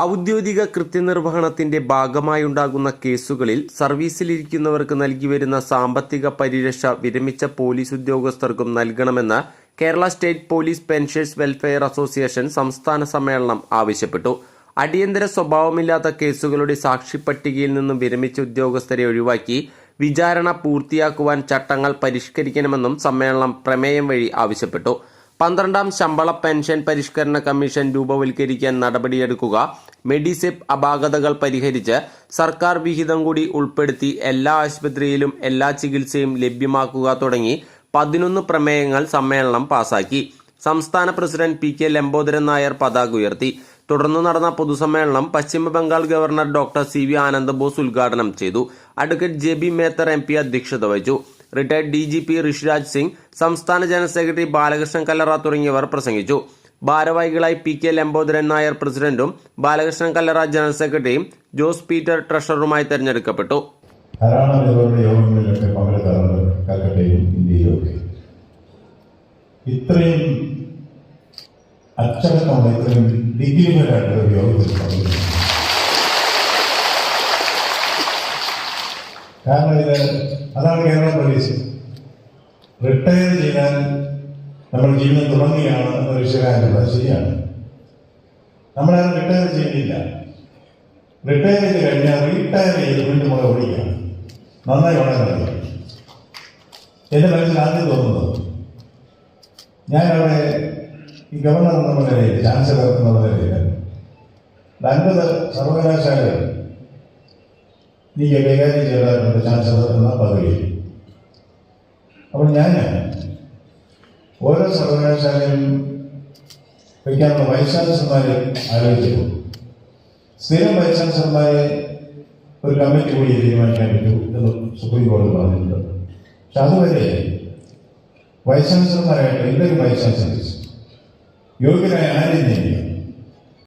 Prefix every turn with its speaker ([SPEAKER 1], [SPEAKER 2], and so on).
[SPEAKER 1] ഔദ്യോഗിക കൃത്യനിർവഹണത്തിന്റെ ഭാഗമായുണ്ടാകുന്ന കേസുകളിൽ സർവീസിലിരിക്കുന്നവർക്ക് നൽകി വരുന്ന സാമ്പത്തിക പരിരക്ഷ വിരമിച്ച പോലീസ് ഉദ്യോഗസ്ഥർക്കും നൽകണമെന്ന് Kerala state police pensions welfare association സംസ്ഥാന സമ്മേളനം ആവശ്യപ്പെട്ടു. അടിയന്തര സ്വഭാവമില്ലാത്ത കേസുകളുടെ സാക്ഷിപ്പട്ടികയിൽ നിന്നും വിരമിച്ച ഉദ്യോഗസ്ഥരെ ഒഴിവാക്കി വിചാരണ പൂർത്തിയാക്കുവാൻ ചട്ടങ്ങൾ പരിഷ്കരിക്കണമെന്നും സമ്മേളനം പ്രമേയം വഴി ആവശ്യപ്പെട്ടു. പന്ത്രണ്ടാം ശമ്പള പെൻഷൻ പരിഷ്കരണ കമ്മീഷൻ രൂപവൽക്കരിക്കാൻ നടപടിയെടുക്കുക മെഡിസെപ് അപാകതകൾ പരിഹരിച്ച് സർക്കാർ വിഹിതം കൂടി ഉൾപ്പെടുത്തി എല്ലാ ആശുപത്രിയിലും എല്ലാ ചികിത്സയും ലഭ്യമാക്കുക തുടങ്ങി പതിനൊന്ന് പ്രമേയങ്ങൾ സമ്മേളനം പാസാക്കി. സംസ്ഥാന president P K Lambodaran Nair പതാക ഉയർത്തി. തുടർന്ന് നടന്ന പൊതുസമ്മേളനം Paschim Bengal governor doctor C V Anandabose ഉദ്ഘാടനം ചെയ്തു. Advocate J B Mather M P അധ്യക്ഷത വഹിച്ചു. Retired D G P Rishiraj Singh സംസ്ഥാന ജനറൽ സെക്രട്ടറി ബാലകൃഷ്ണൻ കല്ലറ തുടങ്ങിയവർ പ്രസംഗിച്ചു. ഭാരവാഹികളായി പി കെ ലംബോദരൻ നായർ പ്രസിഡന്റും ബാലകൃഷ്ണൻ കല്ലറ ജനറൽ സെക്രട്ടറിയും ജോസ് പീറ്റർ ട്രഷററുമായി തെരഞ്ഞെടുക്കപ്പെട്ടു.
[SPEAKER 2] ഇത്രയും അച്ചടക്കമുള്ള ഇത്രയും ഡിഗ്രിപരമായിട്ടുള്ള ഒരു യോഗത്തിൽ കാരണം ഇത് അതാണ് കേരള പോലീസ് റിട്ടയർ ചെയ്യാൻ നമ്മൾ ജീവിതം തുടങ്ങുകയാണ് എന്ന വിഷയമായിട്ടുള്ളത് ശരിയാണ്. നമ്മളത് റിട്ടയർ ചെയ്യുന്നില്ല റിട്ടയർ ചെയ്ത് കഴിഞ്ഞാൽ റീട്ടയർ ചെയ്ത് വീണ്ടും കൂടെ ഓടിക്കുകയാണ് നന്നായി വളരെ കഴിയും എന്റെ മനസ്സിൽ ആദ്യം തോന്നുന്നത് ഞാൻ അവിടെ ഈ ഗവർണർ എന്നുള്ള നിലയിൽ ചാൻസലർ എന്നുള്ള നിലയിൽ അൻപത് സർവകലാശാലകൾ എനിക്ക് കൈകാര്യം ചെയ്തിട്ടുണ്ട് ചാൻസലർ എന്ന പദവി അപ്പോൾ ഞാൻ ഓരോ സർവകലാശാലയിലും വയ്ക്കാനുള്ള വൈസ് ചാൻസലർമാരെ ആലോചിച്ചു സ്ഥിരം വൈസ് ചാൻസലർമാരെ ഒരു കമ്മിറ്റി കൂടി തീരുമാനിക്കാൻ പറ്റൂ എന്ന് സുപ്രീം കോടതി പറഞ്ഞിട്ടുണ്ട്. പക്ഷെ അതുവരെ വൈസ് ചാൻസലർമാരായിട്ട് എന്തൊരു വൈസ് ചാൻസലേഴ്സ് യോഗ്യരായ ആരും നിയമിക്കാം.